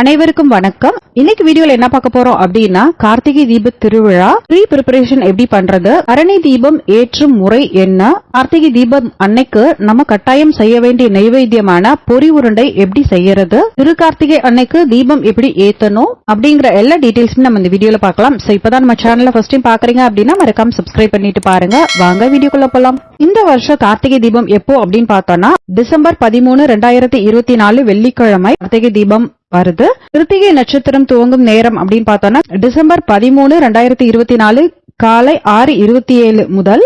அனைவருக்கும் வணக்கம். இன்னைக்கு வீடியோல என்ன பார்க்க போறோம் அப்படின்னா கார்த்திகை தீப திருவிழா. ப்ரீ ப்ரிப்பரேஷன் எப்படி பண்றது? அரணை தீபம் ஏற்றும் முறை என்ன? கார்த்திகை தீபம் அன்னைக்கு நம்ம கட்டாயம் செய்ய வேண்டிய நைவேத்தியமான பொறி உருண்டை எப்படி செய்யறது? திரு கார்த்திகை அன்னைக்கு தீபம் எப்படி ஏத்தணும்? அப்படிங்கிற எல்லா டீடைல்ஸும் நம்ம இந்த வீடியோல பார்க்கலாம். சோ இப்பதான் நம்ம சேனல்ல ஃபர்ஸ்ட் டைம் பாக்குறீங்க அப்படின்னா மறக்காம சப்ஸ்கிரைப் பண்ணிட்டு பாருங்க. வாங்க வீடியோக்குள்ள போலாம். இந்த வருஷம் கார்த்திகை தீபம் எப்போ அப்படின்னு பார்த்தோம்னா டிசம்பர் பதிமூணு ரெண்டாயிரத்தி இருபத்தி நாலு வெள்ளிக்கிழமை கார்த்திகை தீபம் வருது. கிருத்திகை நட்சத்திரம் துவங்கும் நேரம் அப்படின்னு பார்த்தோம்னா டிசம்பர் பதிமூணு ரெண்டாயிரத்தி இருபத்தி நாலு காலை ஆறு இருபத்தி ஏழு முதல்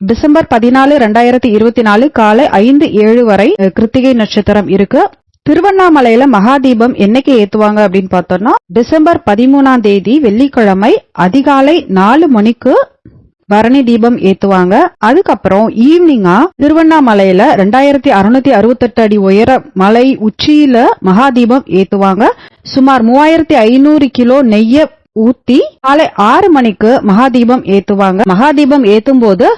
டிசம்பர் பதினாலு ரெண்டாயிரத்தி இருபத்தி நாலு காலை ஐந்து ஏழு வரை கிருத்திகை நட்சத்திரம் இருக்கு. திருவண்ணாமலையில மகாதீபம் என்னைக்கு ஏத்துவாங்க அப்படின்னு பார்த்தோம்னா டிசம்பர் பதிமூணாம் தேதி வெள்ளிக்கிழமை அதிகாலை நாலு மணிக்கு பரணி தீபம் ஏத்துவாங்க. அதுக்கப்புறம் ஈவினிங்கா திருவண்ணாமலையில ரெண்டாயிரத்தி அறுநூத்தி அறுபத்தெட்டு அடி உயர மலை உச்சியில மகாதீபம் ஏத்துவாங்க. சுமார் மூவாயிரத்தி ஐநூறு கிலோ நெய்ய ஊத்தி காலை ஆறு மணிக்கு மகாதீபம் ஏத்துவாங்க. மகாதீபம் ஏத்தும் போது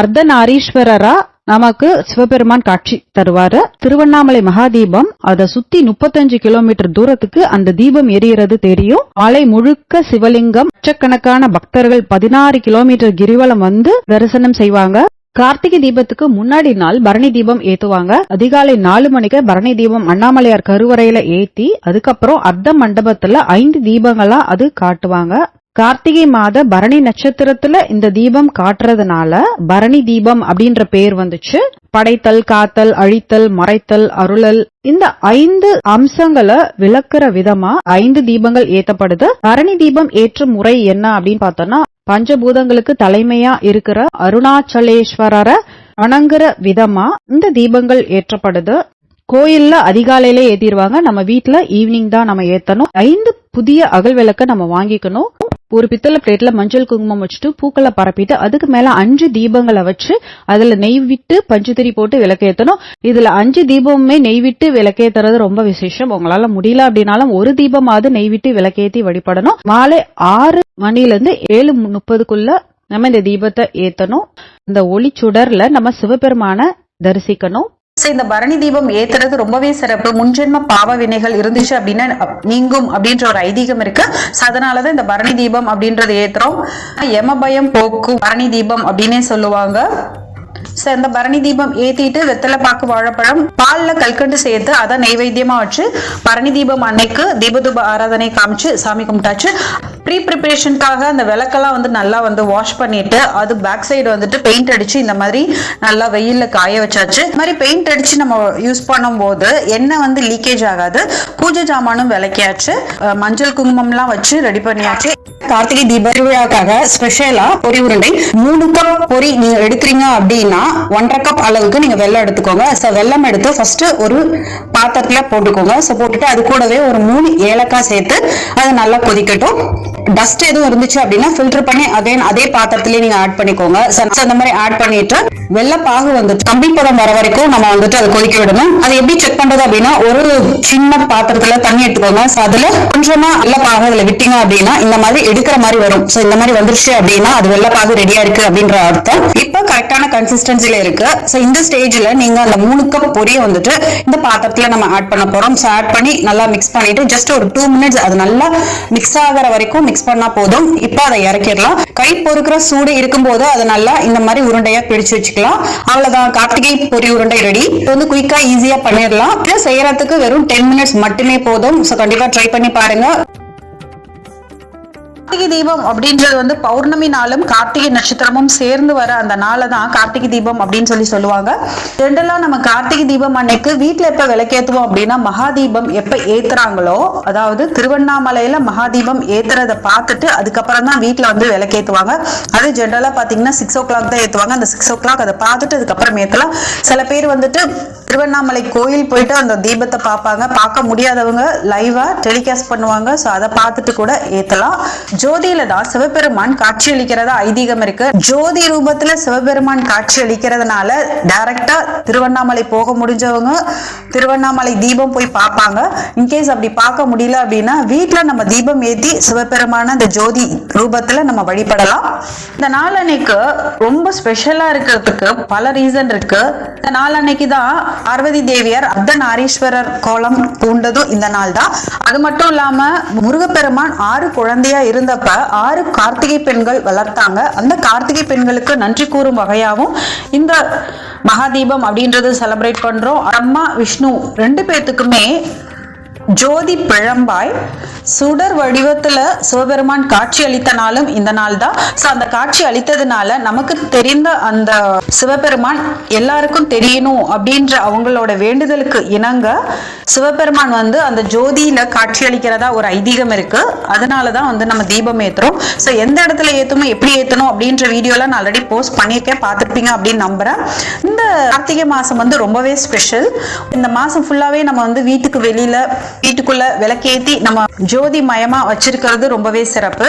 அர்த்தநாரீஸ்வரரா நமக்கு சிவபெருமான் காட்சி தருவாரு. திருவண்ணாமலை மகாதீபம் அதை சுத்தி முப்பத்தஞ்சு கிலோமீட்டர் தூரத்துக்கு அந்த தீபம் எரியறது தெரியும். மலை முழுக்க சிவலிங்கம் லட்சக்கணக்கான பக்தர்கள் பதினாறு கிலோமீட்டர் கிரிவலம் வந்து தரிசனம் செய்வாங்க. கார்த்திகை தீபத்துக்கு முன்னாடி நாள் பரணி தீபம் ஏத்துவாங்க. அதிகாலை நாலு மணிக்கு பரணி தீபம் அண்ணாமலையார் கருவறையில ஏத்தி அதுக்கப்புறம் அர்த்த மண்டபத்துல ஐந்து தீபங்களா அது காட்டுவாங்க. கார்த்திகை மாத பரணி நட்சத்திரத்துல இந்த தீபம் காட்டுறதுனால பரணி தீபம் அப்படின்ற பேர் வந்துச்சு. படைத்தல் காத்தல் அழித்தல் மறைத்தல் அருளல் இந்த ஐந்து அம்சங்களை விளக்குற விதமா ஐந்து தீபங்கள் ஏத்தப்படுது. பரணி தீபம் ஏற்றும் முறை என்ன அப்படின்னு பார்த்தோம்னா பஞ்சபூதங்களுக்கு தலைமையா இருக்கிற அருணாச்சலேஸ்வரரை வணங்குற விதமா இந்த தீபங்கள் ஏற்றப்படுது. கோயில்ல அதிகாலையில ஏத்திடுவாங்க. நம்ம வீட்டுல ஈவினிங் தான் நம்ம ஏத்தணும். ஐந்து புதிய அகல் விளக்க நம்ம வாங்கிக்கணும். ஒரு பித்தளை பிளேட்ல மஞ்சள் குங்குமம் வச்சுட்டு பூக்களை பரப்பிட்டு அதுக்கு மேல அஞ்சு தீபங்களை வச்சு அதுல நெய் விட்டு பஞ்சுத்திரி போட்டு விளக்கேத்தணும். இதுல அஞ்சு தீபமுமே நெய் விட்டு விளக்கேத்துறது ரொம்ப விசேஷம். உங்களால முடியல அப்படின்னாலும் ஒரு தீபமாவது நெய் விட்டு விளக்கேத்தி வழிபடணும். மாலை ஆறு மணில இருந்து ஏழு முப்பதுக்குள்ள நம்ம இந்த தீபத்தை ஏத்தணும். இந்த ஒளி சுடர்ல நம்ம சிவபெருமான தரிசிக்கணும். இந்த பரணி தீபம் ஏத்துறது ரொம்பவே சிறப்பு. முன்ஜென்ம பாவ வினைகள் இருந்துச்சு அப்படின்னா நீங்கும் அப்படின்ற ஒரு ஐதீகம் இருக்கு. அதனாலதான் இந்த பரணி தீபம் அப்படின்றது ஏத்துறோம். எம பயம் போக்கும் பரணி தீபம் அப்படின்னே சொல்லுவாங்க. ஸோ இந்த பரணி தீபம் ஏற்றிட்டு வெத்தலை பாக்கு வாழைப்பழம் பாலில் கல்கண்டு சேர்த்து அதை நைவேத்தியமாக வச்சு பரணி தீபம் அன்னைக்கு தீபதூப ஆராதனை காமிச்சு சாமி கும்பிட்டாச்சு. ப்ரீ ப்ரிப்பரேஷனுக்காக அந்த விளக்கெல்லாம் வந்து நல்லா வந்து வாஷ் பண்ணிட்டு அது பேக் சைடு வந்துட்டு பெயிண்ட் அடிச்சு இந்த மாதிரி நல்லா வெயிலில் காய வச்சாச்சு. இந்த மாதிரி பெயிண்ட் அடிச்சு நம்ம யூஸ் பண்ணும்போது எண்ணெய் வந்து லீக்கேஜ் ஆகாது. பூஜை ஜாமானும் விளக்கியாச்சு. மஞ்சள் குங்குமம்லாம் வச்சு ரெடி பண்ணியாச்சு. கார்த்திகை தீப திருவிழாக்காக ஸ்பெஷலா பொரி உருண்டை. மூணு கப் பொரி நீங்க எடுக்கிறீங்க அப்படின்னா ஒன்றரை கப் அளவுக்கு நீங்க வெள்ளம் எடுத்துக்கோங்க. ஸோ வெல்லம் எடுத்து ஃபர்ஸ்ட் ஒரு பாத்திரத்துல போட்டுக்கோங்க. ஸோ போட்டுட்டு அது கூடவே ஒரு மூணு ஏலக்காய் சேர்த்து அது நல்லா கொதிக்கட்டும். டஸ்ட் எதுவும் இருந்துச்சு அப்படின்னா ஃபில்டர் பண்ணி அகைன் அதே பாத்திரத்திலே நீங்க ஆட் பண்ணிக்கோங்க. அந்த மாதிரி ஆட் பண்ணிட்டு வெள்ளப்பாகு வந்துட்டு கம்பி பதம் வர வரைக்கும் நம்ம வந்துட்டு அதை கொதிக்க விடணும். அது எப்படி செக் பண்றது அப்படின்னா ஒரு சின்ன பாத்திரத்துல தண்ணி எடுத்துக்கோங்க. அதுல கொஞ்சமா வெள்ளப்பாகு அதுல விட்டீங்க அப்படின்னா இந்த மாதிரி எடுக்கிற மாதிரி வரும். சோ இந்த மாதிரி வந்துருச்சு அப்படின்னா அது வெள்ளப்பாகு ரெடியா இருக்கு அப்படின்ற அர்த்தம். இப்போ கரெக்டான கன்சிஸ்டன்சில இருக்கு. சோ இந்த ஸ்டேஜ்ல நீங்க அந்த மூணு கப் பொரிய வந்துட்டு இந்த பாத்திரத்துல நம்ம ஆட் பண்ண போறோம். ஸோ ஆட் பண்ணி நல்லா மிக்ஸ் பண்ணிட்டு ஜஸ்ட் ஒரு டூ மினிட்ஸ் அது நல்லா மிக்ஸ் ஆகிற வரைக்கும் மிக்ஸ் பண்ணா போதும். இப்போ அதை இறக்கிடலாம். கை பொறுக்கிற சூடு இருக்கும்போது அதை நல்லா இந்த மாதிரி உருண்டையா பிடிச்சு வச்சுக்கலாம். அவ்வளவுதான். கார்த்திகை பொரி உருண்டை ரெடி இது வந்து குயிக்கா ஈஸியா பண்ணிடலாம். செய்யறதுக்கு வெறும் டென் மினிட்ஸ் மட்டுமே போதும். ஸோ கண்டிப்பா ட்ரை பண்ணி பாருங்க. கார்த்திகை தீபம் அப்படின்றது வந்து பௌர்ணமி நாளும் கார்த்திகை நட்சத்திரமும் சேர்ந்து வர அந்த நாளை தான் கார்த்திகை தீபம் அப்படின்னு சொல்லி சொல்லுவாங்க. ஜென்ரலா நம்ம கார்த்திகை தீபம் அன்னைக்கு வீட்டுல எப்ப விளக்கேத்துவோம் அப்படின்னா மகாதீபம் எப்ப ஏத்துறாங்களோ அதாவது திருவண்ணாமலையில மகாதீபம் ஏத்துறத பார்த்துட்டு அதுக்கப்புறம் தான் வீட்டுல வந்து விளக்கேத்துவாங்க. அது ஜென்ரலா பாத்தீங்கன்னா சிக்ஸ் ஓ கிளாக் தான் ஏத்துவாங்க. அந்த சிக்ஸ் ஓ கிளாக் அதை பார்த்துட்டு அதுக்கப்புறம் ஏத்தலாம். சில பேர் வந்துட்டு திருவண்ணாமலை கோயில் போயிட்டு அந்த தீபத்தை பார்ப்பாங்க. பார்க்க முடியாதவங்க லைவா டெலிகாஸ்ட் பண்ணுவாங்க. ஸோ அதை பார்த்துட்டு கூட ஏத்தலாம். ஜோதியில தான் சிவபெருமான் காட்சியளிக்கிறதா ஐதீகம் இருக்கு. ஜோதி ரூபத்துல சிவபெருமான் காட்சி அளிக்கிறதுனால டைரக்டா திருவண்ணாமலை போக முடிஞ்சவங்க திருவண்ணாமலை தீபம் போய் பார்ப்பாங்க. இன்கேஸ் அப்படி பார்க்க முடியல அப்படின்னா வீட்டுல நம்ம தீபம் ஏத்தி சிவபெருமான அந்த ஜோதி ரூபத்துல நம்ம வழிபடலாம். இந்த நாள் அன்னைக்கு ரொம்ப ஸ்பெஷலா இருக்கிறதுக்கு பல ரீசன் இருக்கு. இந்த நாளன்னைக்கு தான் பார்வதி தேவியார் அர்த்தநாரீஸ்வரர் கோலம் பூண்டதும் இந்த நாள் தான். அது மட்டும் இல்லாம முருகப்பெருமான் ஆறு குழந்தையா இருந்த இருந்தப்ப ஆறு கார்த்திகை பெண்கள் வளர்த்தாங்க. அந்த கார்த்திகை பெண்களுக்கு நன்றி கூறும் வகையாகவும் இந்த மகாதீபம் அப்படின்றது செலிப்ரேட் பண்றோம். அம்மா விஷ்ணு ரெண்டு பேர்த்துக்குமே ஜோதி பிழம்பாய் சுடர் வடிவத்துல சிவபெருமான் காட்சி அளித்த நாளும் இந்த நாள் தான் ஸோ அந்த காட்சி அளித்ததுனால நமக்கு தெரிந்த அந்த சிவபெருமான் எல்லாருக்கும் தெரியணும் அப்படின்ற அவங்களோட வேண்டுதலுக்கு இணங்க சிவபெருமான் வந்து அந்த ஜோதியில காட்சி அளிக்கிறதா ஒரு ஐதீகம் இருக்கு. அதனால தான் வந்து நம்ம தீபம் ஏத்துறோம். ஸோ எந்த இடத்துல ஏத்தணும் எப்படி ஏத்தணும் அப்படின்ற வீடியோலாம் நான் ஆல்ரெடி போஸ்ட் பண்ணியிருக்கேன். பார்த்துருப்பீங்க அப்படின்னு நம்புறேன். இந்த கார்த்திகை மாசம் வந்து ரொம்பவே ஸ்பெஷல் இந்த மாசம் ஃபுல்லாவே நம்ம வந்து வீட்டுக்கு வெளியில வீட்டுக்குள்ள விளக்கேத்தி நம்ம ஜோதி மயமா வச்சிருக்கிறது ரொம்பவே சிறப்பு.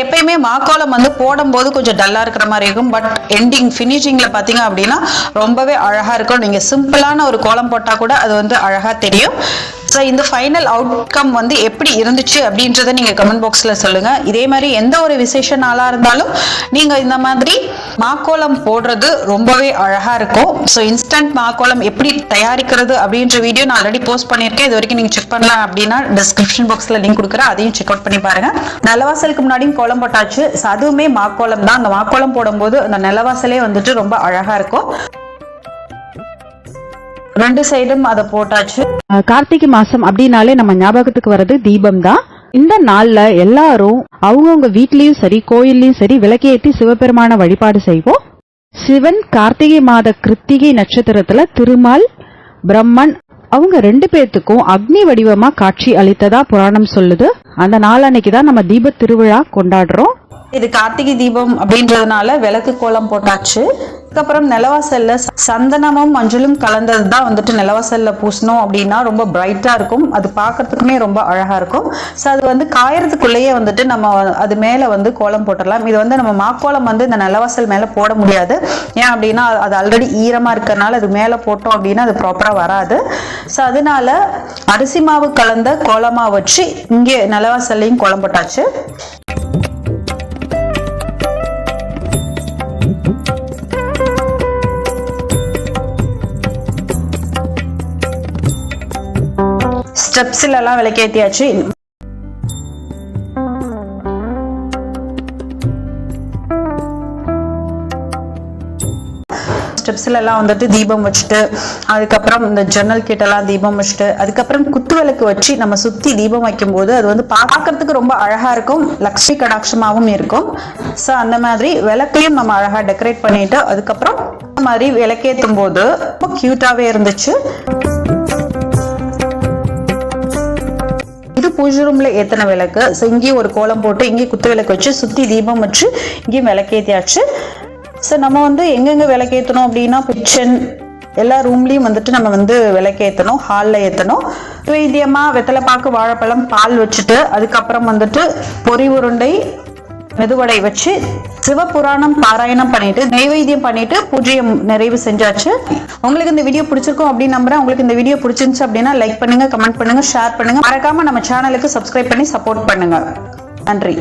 எப்பயுமே மாக்கோலம் வந்து போடும்போது கொஞ்சம் டல்லா இருக்கிற மாதிரி இருக்கும். பட் எண்டிங் ஃபினிஷிங்ல பாத்தீங்க அப்படின்னா ரொம்பவே அழகா இருக்கும். நீங்க சிம்பிளான ஒரு கோலம் போட்டா கூட அது வந்து அழகா தெரியும். ஸோ இந்த ஃபைனல் அவுட்கம் வந்து எப்படி இருந்துச்சு அப்படின்றத நீங்கள் கமெண்ட் பாக்ஸில் சொல்லுங்கள் இதே மாதிரி எந்த ஒரு விசேஷ நாளாக இருந்தாலும் நீங்கள் இந்த மாதிரி மாக்கோலம் போடுறது ரொம்பவே அழகாக இருக்கும். ஸோ இன்ஸ்டன்ட் மாக்கோலம் எப்படி தயாரிக்கிறது அப்படின்ற வீடியோ நான் ஆல்ரெடி போஸ்ட் பண்ணியிருக்கேன். இது வரைக்கும் நீங்கள் செக் பண்ணலாம் அப்படின்னா டிஸ்கிரிப்ஷன் பாக்ஸில் லிங்க் கொடுக்குறேன். அதையும் செக் அவுட் பண்ணி பாருங்கள் நிலவாசலுக்கு முன்னாடியும் கோலம் போட்டாச்சு. ஸோ அதுவுமே மாக்கோலம் தான். அந்த மாக்கோலம் போடும்போது அந்த நிலவாசலே வந்துட்டு ரொம்ப அழகாக இருக்கும். ரெண்டு சைடும் அதை போட்டாச்சு. கார்த்திகை மாசம் அப்படின்னாலே நம்ம ஞாபகத்துக்கு வர்றது தீபம் தான் இந்த நாள்ல எல்லாரும் அவங்கவுங்க வீட்லயும் சரி கோயில்லயும் சரி விளக்கேத்தி சிவபெருமான வழிபாடு செய்வோம். சிவன் கார்த்திகை மாத கிருத்திகை நட்சத்திரத்துல திருமால் பிரம்மன் அவங்க ரெண்டு பேர்த்துக்கும் அக்னி வடிவமா காட்சி அளித்ததா புராணம் சொல்லுது. அந்த நாள் அன்னைக்கு தான் நம்ம தீப திருவிழா கொண்டாடுறோம். இது கார்த்திகை தீபம் அப்படின்றதுனால விளக்கு கோலம் போட்டாச்சு. அதுக்கப்புறம் நிலவாசல்ல சந்தனமும் மஞ்சளும் கலந்தது தான் வந்துட்டு நிலவாசல்ல பூசணும் அப்படின்னா ரொம்ப பிரைட்டா இருக்கும். அது பார்க்கறதுக்குமே ரொம்ப அழகா இருக்கும். ஸோ அது வந்து காயறதுக்குள்ளேயே வந்துட்டு நம்ம அது மேல வந்து கோலம் போட்டுடலாம். இது வந்து நம்ம மாக்கோலம் வந்து இந்த நிலவாசல் மேல போட முடியாது. ஏன் அப்படின்னா அது ஆல்ரெடி ஈரமா இருக்கிறதுனால அது மேல போட்டோம் அப்படின்னா அது ப்ராப்பரா வராது. ஸோ அதனால அரிசி மாவு கலந்த கோலமா வச்சு இங்கே நிலவாசல்லையும் கோலம் போட்டாச்சு. ஸ்டெப்ஸ்ல எல்லாம் விளக்கேத்தியாச்சு. ஸ்டெப்ஸ்ல எல்லாம் வந்துட்டு தீபம் வச்சுட்டு அதுக்கப்புறம் இந்த ஜன்னல் கிட்ட எல்லாம் தீபம் வச்சுட்டு அதுக்கப்புறம் குத்து விளக்கு வச்சு நம்ம சுத்தி தீபம் வைக்கும்போது அது வந்து பார்க்கறதுக்கு ரொம்ப அழகா இருக்கும். லக்ஷ்மி கடாட்சமாகவும் இருக்கும். ஸோ அந்த மாதிரி விளக்கையும் நம்ம அழகா டெக்கரேட் பண்ணிட்டு அதுக்கப்புறம் மாதிரி விளக்கேற்றும் போது ரொம்ப கியூட்டாவே இருந்துச்சு. பூஜை ரூம்ல ஏற்றின விளக்கு. ஸோ இங்கேயும் ஒரு கோலம் போட்டு இங்கேயும் குத்து விளக்கு வச்சு சுத்தி தீபம் வச்சு இங்கேயும் விளக்கேத்தியாச்சு. ஸோ நம்ம வந்து எங்கெங்க விளக்கேற்றணும் அப்படின்னா கிச்சன் எல்லா ரூம்லையும் வந்துட்டு நம்ம வந்து விளக்கேற்றணும் ஹாலில் ஏற்றணும் வைத்தியமா வெத்தலைப்பாக்கு வாழைப்பழம் பால் வச்சுட்டு அதுக்கப்புறம் வந்துட்டு பொரி உருண்டை மெதுவடை வச்சு சிவபுராணம் பாராயணம் பண்ணிட்டு நைவேத்தியம் பண்ணிட்டு பூஜையை நிறைவு செஞ்சாச்சு. உங்களுக்கு இந்த வீடியோ பிடிச்சிருக்கும் அப்படின்னு நம்புறேன். உங்களுக்கு இந்த வீடியோ பிடிச்சிருந்துச்சு அப்படின்னா லைக் பண்ணுங்க கமெண்ட் பண்ணுங்க ஷேர் பண்ணுங்க. மறக்காம நம்ம சேனலுக்கு சப்ஸ்கிரைப் பண்ணி சப்போர்ட் பண்ணுங்க. நன்றி.